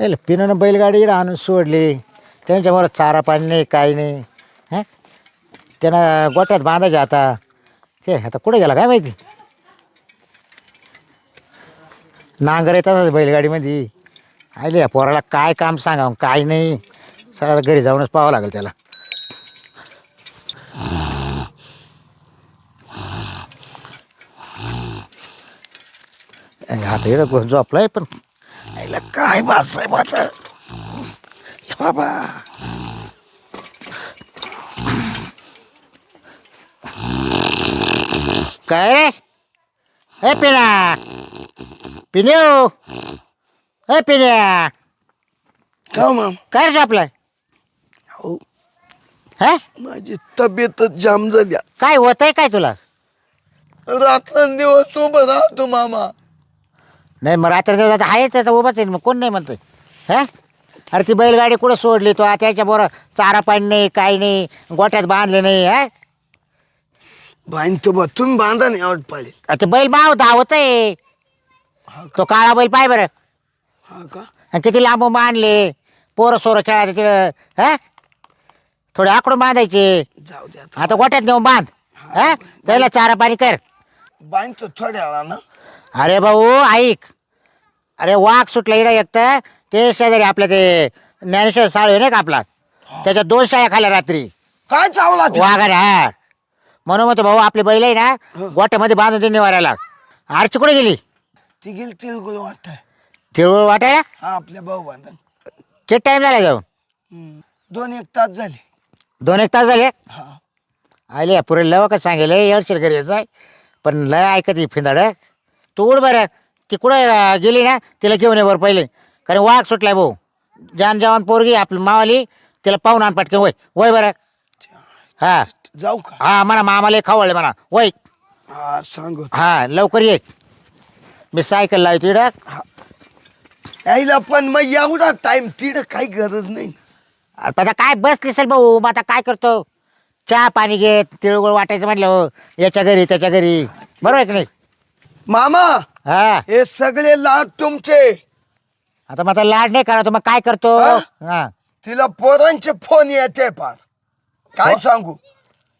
याला पिनानं बैलगाडी इकडं आणून सोडली. त्यांच्यामुळं चारा पाणी नाही काही नाही. हां? त्यानं गोठ्यात बांधायचे आता. ते आता कुठे गेला काय माहिती? नांगर येतात बैलगाडीमध्ये. आले या पोराला काय काम सांगा काय नाही. सगळं घरी जाऊनच पाहावं लागेल त्याला. आता इकडं झोपलाय पण आईला काय आहे माझा. ए बाबा. काय रे? हे पिण्या. पिण्यो हे. पिण्या. का माम? काय रे झोपलाय? हो. हा? माझी तब्येतच जाम झाली. काय होतंय काय तुला? रात्रंदिवस उभं राहतो मामा. नाही मग रात्री दिवस आता आहेच आता उभाच आहे मग कोण नाही म्हणतंय? हा? अरे ती बैलगाडी कुठं सोडली तो? आता त्याच्या बरोबर चारा पाणी नाही काही नाही गोठ्यात बांधले नाही हा? बाईन तो बा तुम्ही बांधा नाही आवड पाळेल अरे ते बैल माव धावत आहे तो काळा बैल पाय बरं. हा का? आणि किती लांब बांधले. पोरं सोरं खेळायचे तिकडं हा? थोडे आकडून बांधायचे. जाऊ द्या आता. आता गोठ्यात नेऊन बांध हा त्याला चारा पाणी कर. बाईन तो थोड्या ना अरे भाऊ ऐक. अरे वाघ सुटला इडा एक तर. ते शेजारी आपलं ते ज्ञानेश्वर साळवे नाही का आपला? त्याच्या दोन शाळा खाल्या रात्री. काय चावला ते? वाघाने हा. म्हणून म्हणतो भाऊ आपले बैल आहे ना गोट्यामध्ये बांधून ते निवारायला आरची कुठे गेली? ती गेली तिळगुळ वाटत तिळगुळ वाटायला? हा आपल्या भाऊ बांधन. किती टाइम झाला जाऊन. दोन एक तास झाले. दोन एक तास झाले? हा. आले पुरे लवकर सांगेल येडशीर घरी यायचं आहे पण लय ऐकत ही फिंदाड. तू उड बरं. ती कुठं गेली ना तिला घेऊन ये बरं पहिले. कारण वाघ सुटलाय भाऊ. जान जवान पोरगी आपली मावाली तिला पाहून आण पटकन वय. वय बरं. हा. जाऊ का? हा म्हणा मामाला खावळले म्हणा. वय. हा सांगत हा लवकर ये. मी सायकल लावतो इकडं यायला पण मग एवढा टाइम तिथं काही गरज नाही. अरे आता काय बसली असेल भाऊ मग आता काय करतो? चहा पाणी घे तिळगुळ वाटायचं म्हटलं याच्या घरी त्याच्या घरी. बरोबर आहे की नाही? मामा! हा. हे सगळे लाड तुमचे. आता आता लाड नाही करा मग काय करतो? हा? हा. तिला पोरांचे फोन येते फार काय सांगू?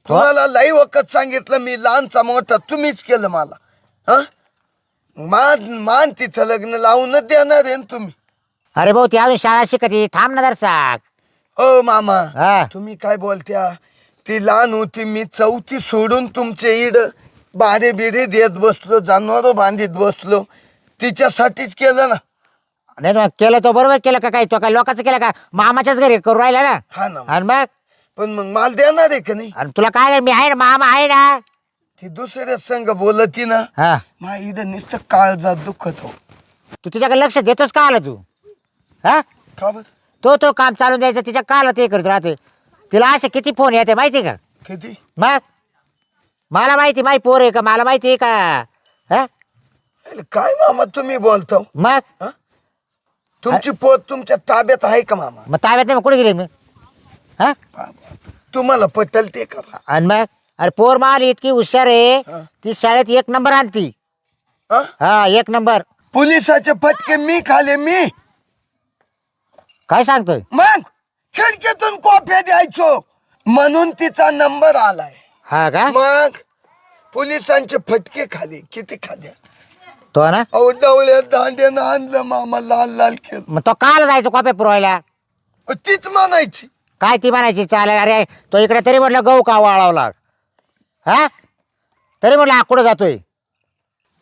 तुम्हाला लई वखत सांगितलं मी लहानचा मोठा तुम्हीच केलं मला. हा? मान मान तिचं लग्न लावूनच देणार आहे ना तुम्ही. अरे भाऊ ती अजून शाळा शिकती थांब ना जर साक हो मामा. हा. तुम्ही काय बोलत्या? ती लहान होती मी चौथी सोडून तुमचे इड बारे बिरे देत बसलो जनावर बांधित बसलो. तिच्यासाठीच केलं ना. नाही मग केलं तो बरोबर केलं का काय? तो काय लोकांचं केलं का? मामाच्याच घरी करू राहिला ना? हा ना. आणि मग? पण मग मला देणार आहे का नाही? आणि तुला काय मी आहे ना मामा आहे ना. ती दुसऱ्या संघ बोलती ना हा. मा इड नुसतं काळजात दुखत हो. तू तिच्याकडे लक्ष देतोस का आला तू? हा? का बरं? तो तो काम चालून द्यायचं तिच्या काला ते करत राहते. तिला असे किती फोन येते माहिती का? किती? मग? मला माहिती माही पोर आहे का? मला माहिती आहे का? हा? अरे काय मामा तुम्ही बोलतो मग? तुमची पोत तुमच्या ताब्यात आहे का मामा? मग ताब्यात नाही मग कुठे गेली मी? हा? तुम्हाला पटेल ते करा आणि मग? अरे पोर मारली इतकी हुशार आहे हा. ती शाळेत एक नंबर आणती. हा? हा एक नंबर. पोलिसाचे फटके मी खाले मी. काय सांगतोय? मग? खिडकीतून कॉफी द्यायचो. म्हणून तिचा नंबर आलाय. हा का? मग पोलिसांचे फटके खाले किती खाले? तो ना? अहो डवळ्यात दांड्यानं आणलं मामा लाल लाल केलं मग तो काल जायचं कॉपे पुरवायला? अ, तीच म्हणायची. काय ती म्हणायची? चालेल अरे तो इकडे तरी म्हटलं गहू का वाळवला? हा? तरी म्हटलं हा कुठं जातोय?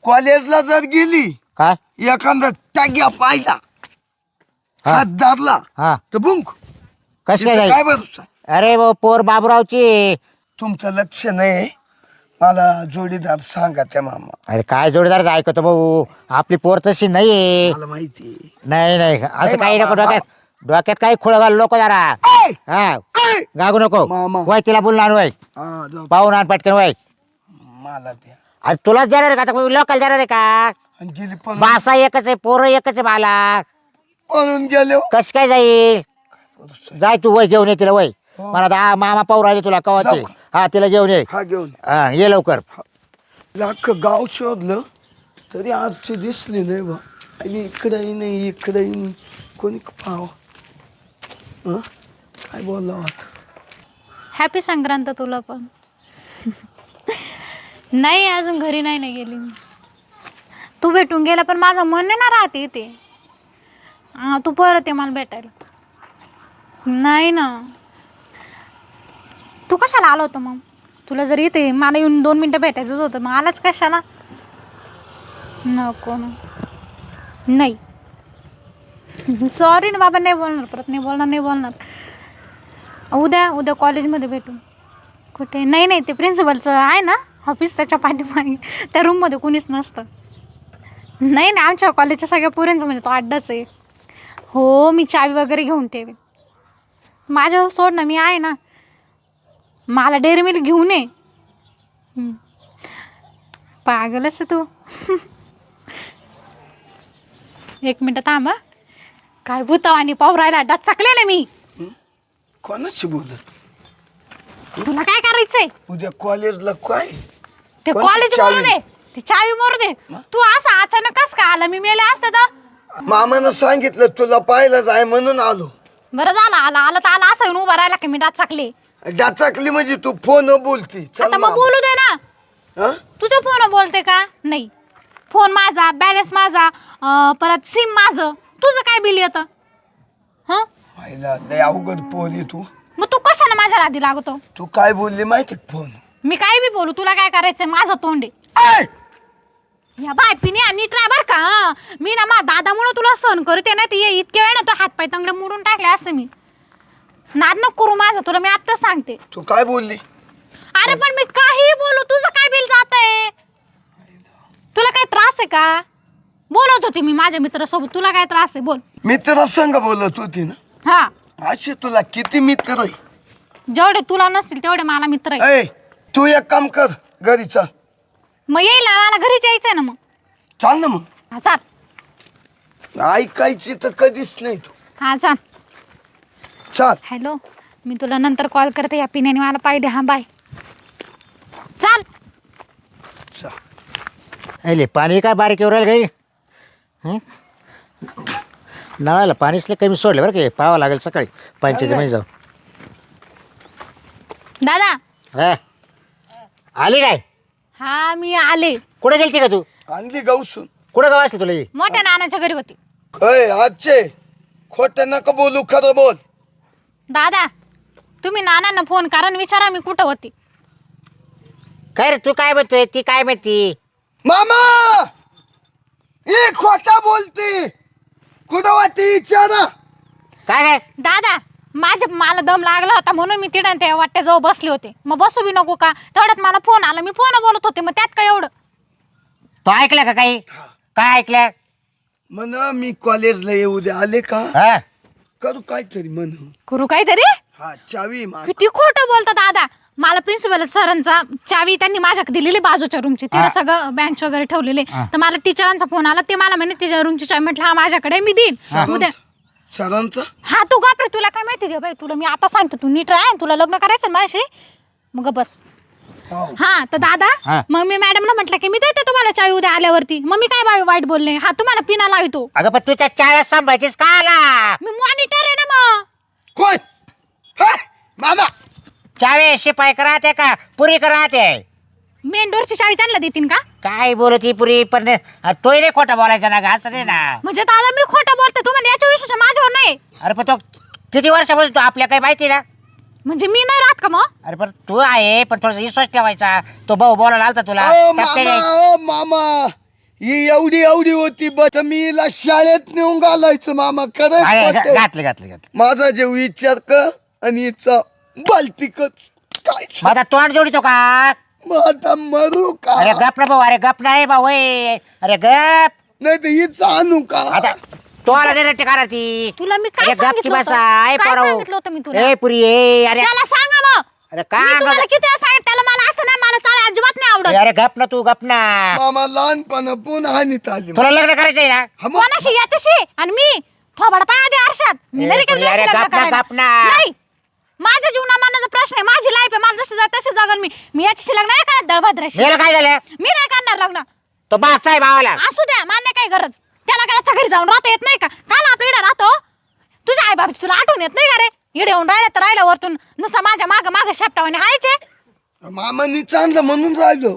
कॉलेजला जर गेली काय? एखादा टाग्या पाहिला हा. हात धरला हा. तर बुंक कस काय तिथं काय भरोसा अरे भाऊ पोर बाबूरावची तुमचं लक्ष नाही. मला जोडीदार सांगा त्या मामा. अरे काय जोडीदार ऐकतो भाऊ? आपली पोर तशी नाहीये. मला माहिती. नाही नाही. असं नाही, काही नको डोक्यात डोक्यात काही खोळ घाल नको जरा. ऐ! हा. ऐ! गागू नको. मामा. वय तिला बोलून आण वय. हा, जाऊ. पाहून आण पटकन वय. मला द्या. आज तुलाच देणार आहे का? आता लोकल देणार आहे का? आणि गेली पण बासा एकच आहे पोरं एकच आहे मला. पळून गेले हो. कस काय जाईल? जाय तू वय घेऊन ये तिला वय. हो. मला दहा मामा पाहू राहिले तुला कवाचे. जाऊ हा तिला घेऊन ये. हा घेऊन हा ये लवकर. लाख गाव शोधलं तरी आजची दिसली नाही बा. आणि इकडंही नाही इकडंही नाही. कोणी पाव हं? काय बोलला आता? हॅपी संक्रांत तुला पण. नाही अजून घरी नाही ना गेली मी. तू भेटून गेला पण माझं मन नाही ना राहते इथे. हा तू परत ये मला भेटायला. नाही ना. तू कशाला आलो होतं मग? तुला जर येते मला येऊन दोन मिनटं भेटायचंच होतं मग आलाच कशाला? नको नाही. सॉरी ना बाबा नाही बोलणार परत नाही बोलणार नाही बोलणार. उद्या उद्या कॉलेजमध्ये भेटू. कुठे? नाही नाही ते प्रिन्सिपलचं आहे ना ऑफिस त्याच्या पाठीमागे. त्या रूममध्ये कुणीच नसतं. नाही नाही आमच्या कॉलेजच्या सगळ्या पुऱ्यांचं म्हणजे तो अड्डाच आहे. हो मी चावी वगैरे घेऊन ठेवेन. माझ्यावर सोड ना मी आहे ना. मला डेअरी मिल्क घेऊन ये. हं. पागलच तू. एक मिनटं थांब हं. काय भूताव आणि पाव राहिला डाच चाकले ना मी कोणाशी बोलत तुला काय करायचंय? उद्या कॉलेजला काय? ते कोणती कॉलेज चावी? मरू दे ती चावी मरू दे. तू असं अचानक कस का आला? मी मेले असते तर. मामानं सांगितलं तुला पाहायला जाय म्हणून आलो. बरं झालं आला आला तर आला असं येऊन उभा राहिला की मी डाच चाकले डाचाकली म्हणजे तू फोन बोलती. चल आता मग मामा. बोलू दे ना. हं? तुझ्या फोन बोलते का? नाही. फोन माझा बॅलन्स माझा अं, परत सिम माझं. तुझं काय बिल येतं? हं? आईला लय अवघड पोरी तू. मग तू कशाला माझ्या आधी लागतो? तू काय बोलली माहिती का फोन? मी काय बी बोलू तुला काय करायचंय? माझं तोंड आहे. ऐ! या बाय पिने आणि ड्रायव्हर का. मी ना मा दादामुळं तुला सहन करते नाही तर ये इतके वेळ ना तो हातपाय तंगडे मोडून टाकले असते मी. नाद नको करू माझं तुला मी आत्ताच सांगते. तू काय बोलली? अरे पण मी काही बोलू तुझं काय बिल जात आहे तुला काय त्रास आहे का? बोलत होते मी माझ्या मित्रासोबत तुला काय त्रास आहे? बोल. मित्र संग बोलत होती ना? हा. असे तुला किती मित्र आहे? जेवढे तुला नसतील तेवढे मला मित्र आहे तू एक काम कर घरी चल. मग येईल ना मला घरी जायचंय ना मग. चाल ना मग. हा चाल. ऐकायची तर कधीच नाही तू. हा चाल. चाल हॅलो मी तुला नंतर कॉल करते या पिण्याने मला पाहिजे हा बाय. चाल. चाल अरे पाणी काय बारीक येऊ राहिलं काही? हं? नळाला पाणीच लय कमी सोडलं बरं की पाहावं लागेल सकाळी. पंचायती मध्ये जाऊ दादा. हा. आली काय? हा मी आले. कुठे गेलती का तू? आणली गौसून कुठं गाव असली तुला ही? मोठ्या नानाच्या घरी होती. अय आजचे. खोट नका बोलू खरं बोल. दादा तुम्ही नानांना फोन करा आणि विचारा मी कुठं होती. काय रे तू काय म्हणतोय? ती काय म्हणती? मामा! हे खोटा बोलते. कुठं वाटते विचारा. काय काय दादा माझ्या मला दम लागला होता म्हणून मी तिडन त्या वाट्याजवळ बसले होते. मग बसू बी नको का? तेवढ्यात मला फोन आला. मी फोन बोलत होते मग त्यात काय एवढं? तो ऐकलं का काही? काय ऐकलं? म्हण मी कॉलेजला येऊ दे. आले का? हा. करू काहीतरी म्हण करू काहीतरी? हा चावी माग किती खोटं बोलतो दादा. मला प्रिन्सिपल सरांचा चावी त्यांनी माझ्याकडे दिलेली बाजूच्या रूमची तिला हा. सगळं बेंच वगैरे ठेवलेले. तर मला टीचरांचा फोन आला. ते मला म्हणे तिच्या रूमची चावी. म्हटलं हा माझ्याकडे मी देईन. उद्या सरांचा? हा तू गापरे तुला काय माहिती रे बाई? तुला मी आता सांगतो तू नीट राह तुला लग्न करायचं माझ्याशी? मग बस. हा. तर दादा हा. मग मी मॅडमला म्हटलं की मी देते तुम्हाला चावी उद्या आल्यावरती. मग मी काय बाई वाईट बोलले? हा तुम्हाला पिना लावितो. अगं पण तू त्या चाळ्यात सांभाळतेस का आला? मी मॉनिटर आहे ना मग. कोण? हा? मामा. चावे शिपाई का राहते का? पुरी का राहते? मेन डोरची चावी त्यांना देतीन का? काय बोलत ही पुरी? पण तोही नाही खोटं बोलायचं ना ग असं नाही ना. म्हणजे दादा मी खोटं बोलते. तुम्हाला याच्या विशेष माझ्यावर नाही. अरे पण तो किती वर्षापासून तू आपल्या काही माहिती ना? म्हणजे मी नाही राहत का मग? अरे पण तू आहे पण थोडासा विश्वास ठेवायचा. तो भाऊ बोलायला आलता तुला. ओ त्यात मामा. ओ मामा ही एवढी एवढी होती बट मी हिला शाळेत नेऊन घालायचो मामा अरे खरं घा- घातलं घातलं घातलं. माझा जे विचार कर आणि हिचा बालतिकच. काय आता तोंड जोडितो का? मग आता मरू का? अरे गप ना भाऊ अरे गप नाही भाऊ ए. अरे गप. नाही तर हिचा आणू का? आता तो आला नाही रट्टी करा ती तुला मी काय अरे गप की सांगितलं बसा होतं? काय. सांगितलं होतं मी तुला? ए पुरी ए अरे त्याला सांगा मग. अरे मी काय तुम्हाला किती वेळा सांगितलं त्याला मला असं नाही मला चाळ अजिबात नाही आवडत. अरे गप ना तू गप ना. मामा लहानपणा पुन्हा हानीत आली तुला लग्न करायचंय ना? हा मग. कोणाशी? याच्याशी? आणि मी? थोबाड पाय आधी आरशात. मी ए, नाही रिकामी पुरी, अरे लग्न गप ना, करायला. गप ना. नाही. माझ्या जीवना मानाचा प्रश्न आहे. माझी लाईफ आहे. मला जशी जाय तशी जगल मी. मी याच्याशी लग्न नाही करत दळभद्राशी. काय झालं? मी नाही करणार लग्न. तो बास आहे भावाला. असू द्या मान्य काय गरज. त्याला काय याच्या घरी जाऊन राहता येत नाही का? काल आपल्या इकडे राहतो. येत नाही का रे? इडे येऊन राहिला तर राहिला वरतून. नुसता माझ्या माग माग शापटावाने हायचे. मामानी चांगलं म्हणून राहिलो.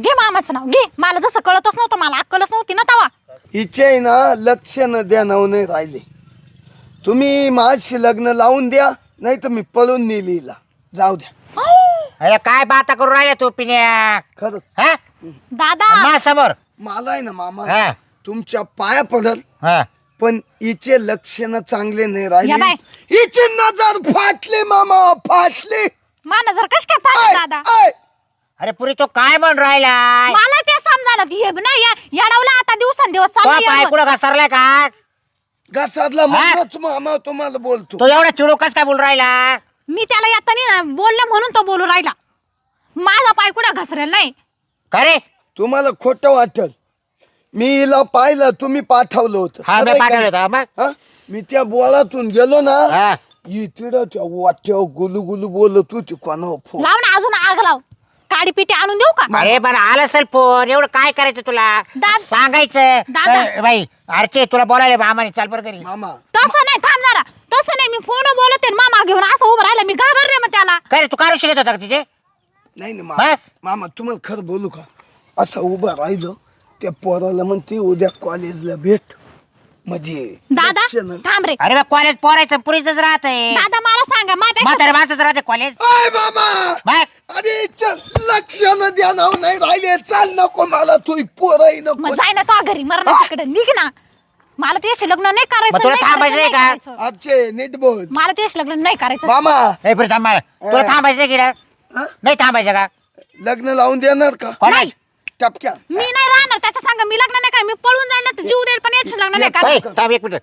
घे मामाचं नाव घे. मला जसं कळतच नव्हतं मला अक्कलच नव्हती ना तवा. हिचे आहे ना लक्ष न द्या नाव नाही राहिले. तुम्ही माझशी लग्न लावून द्या नाही तर मी पळून नेली हिला. जाऊ द्या. अरे काय बाता करू राहिल्या तू पिण्या? खरंच. हा? दादा. मा समोर. मला आहे ना मामा. हा. तुमच्या पाया पडल. हा. पण हिचे लक्षण चांगले नाही या राहिले बाय. हिचे नजर फाटले मामा फाटले. मा नजर कश काय आय, पाहिजे दादा? आय. अरे पुरी तो काय म्हण राहिला मला ते समजा हे ना या येडवला आता दिवसांदिवस तो चालू पाय आहे कुठं घसरलाय का? घसातला म्हणूनच मामा तुम्हाला बोलतो. तो एवढा चिडू कस काय बोल राहिला? मी त्याला येताना ना बोलले म्हणून तो बोलू राहिला. माझा पाय कुठं घसरेल नाही? का रे? तुम्हाला खोटं वाटल. मी हिला पाहिलं तुम्ही पाठवलं होतं. हा मी खरंय का? पाठवलं होतं. मग? हा? मी त्या बोळातून गेलो ना हा. इकडं त्या वाट्यावर गुलू गुलू बोलत होती फोन? लाव ना अजून आग लाव. काडी पिटी आणून देऊ का? अरे पण आलं असेल फोन एवढं काय करायचं तुला? दाद- सांगायचं. दादा. ए, बाई अर्चे तुला बोलायला मामाने चाल बरं घरी. मामा. तसं नाही थांब जरा. तसं नाही मी फोन बोलते आणि मामा घेऊन असं उभं राहिला मी घाबरले मग त्याला. काय रे तू काय शिकत होता का तिचे? नाही ना हा? मामा मामा तुम्हाला खरं बोलू का? असं उभं राहिलं त्या पोराला म्हणते उद्या कॉलेजला भेट. म्हणजे दादा लक्षणं. थांब रे. अरे कॉलेज पोरायचं पुरीच राहत दादा मला सांगा माझ्या म्हातारे माणसाचं राहते कॉलेज आय मामा बघ अरे चल लक्ष न द्या नाव नाही राहिले. चाल नको मला तू पोरही नको. मग जाय ना तो घरी मरण तिकडे. निघ ना. मला तुझ्याशी लग्न नाही करायचं तुला नाही थांबायचं नाही नाही का? करायचं. आजचे नीट बोल. मला तुझ्याशी लग्न नाही करायचं. मामा! ए पुरी थांब मला. तुला थांबायचं नाही किडा हा? नाही थांबायचं का? लग्न लावून देणार का? कॉलेज टपक्या मी नाही राहणार त्याच्या सांग मी लग्न नाही कर मी पळून जाईल ना तर जीव देईल पण याची लग्न नाही थांब एक मिनिट.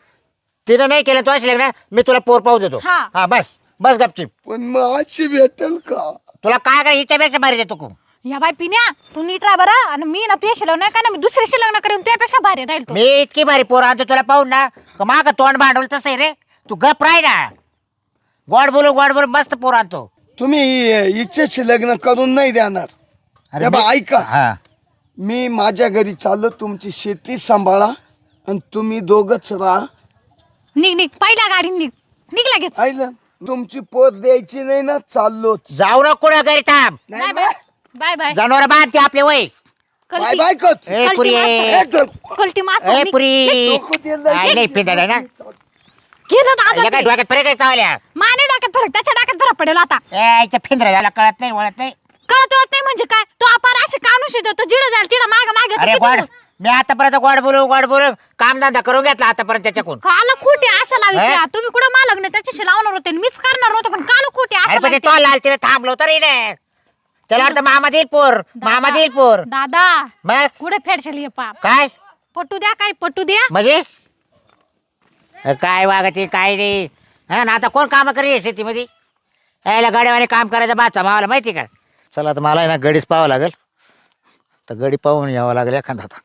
तिने नाही केलं तू अशी लग्न मी तुला पोर पाहू देतो. हा. हा बस बस गपचिप. पण मग अशी भेटेल का? तुला काय करायचं हिच्यापेक्षा भारी देतो या बाई पिण्या तू नीट राहा बरं. आणि मी ना तुझ्याशी लग्न नाही करणार मी दुसऱ्याशी लग्न करेन तुझ्यापेक्षा भारी राहील तू. मी इतकी भारी पोर आणतो तुला पाहून ना. का माग तोंड भांडवल तसं आहे रे. तू गप राही ना. गोड बोलू गोड बोलू मस्त पोर आणतो. तुम्ही इच्छेशी लग्न करून नाही देणार. अरे बा, मी- ऐका. हा. मी माझ्या घरी चाललो तुमची शेती सांभाळा आणि तुम्ही दोघच राहा. निघ निघ पहिल्या गाडी निघ. निघ लगेच. तुमची पोत द्यायची नाही ना चाललोच. जाऊ ना कुठं घरी थांब. Bye bye. Bye bye. जनावर बांधते आपले वय. बाय कलटी. बाय कच ए कलटी पुरी. मास्तर. ए, तो- कलटी मास्तर ए निघ. पुरी. डोकं दिलं. आई, लई पिंजाड आहे ना. गेलं दादा या काय ते. डोक्यात फरक आहे चावल्या माने डोक्यात फरक त्याच्या डोक्यात फरक पडेल आता. याच्या फिंदरा झाला कळत नाही वळत नाही. कळत होत नाही म्हणजे काय? तो आपण असे कानूश येतो तो जिडं जाईल तिडं माग मागे अरे गोड मी आतापर्यंत गोड बोलू गोड बोलू कामधंदा करून घेतला आतापर्यंत त्याच्याकडून. काल खोटे आशा लावायची हे? तुम्ही कुठं मला लग्न त्याच्याशी लावणार होते आणि मीच करणार होतो पण काल खोटे आशा अरे पण ते लाल तिने थांबलो तरी नाही. त्याला वाटतं मामा देईल पोर मामा देईल पोर. दादा मग? कुठे फेडशेल हे पाप? काय? पटू द्या काय पटू द्या. म्हणजे? काय वागते काय नाही. हा ना आता कोण काम करेल शेतीमध्ये? यायला गाड्यावाने काम करायचं बाचा मावाला माहिती का? चला आता मला आहे ना गडीच पाहावं लागेल. तर गडी पाहून यावं लागेल एखादा आता.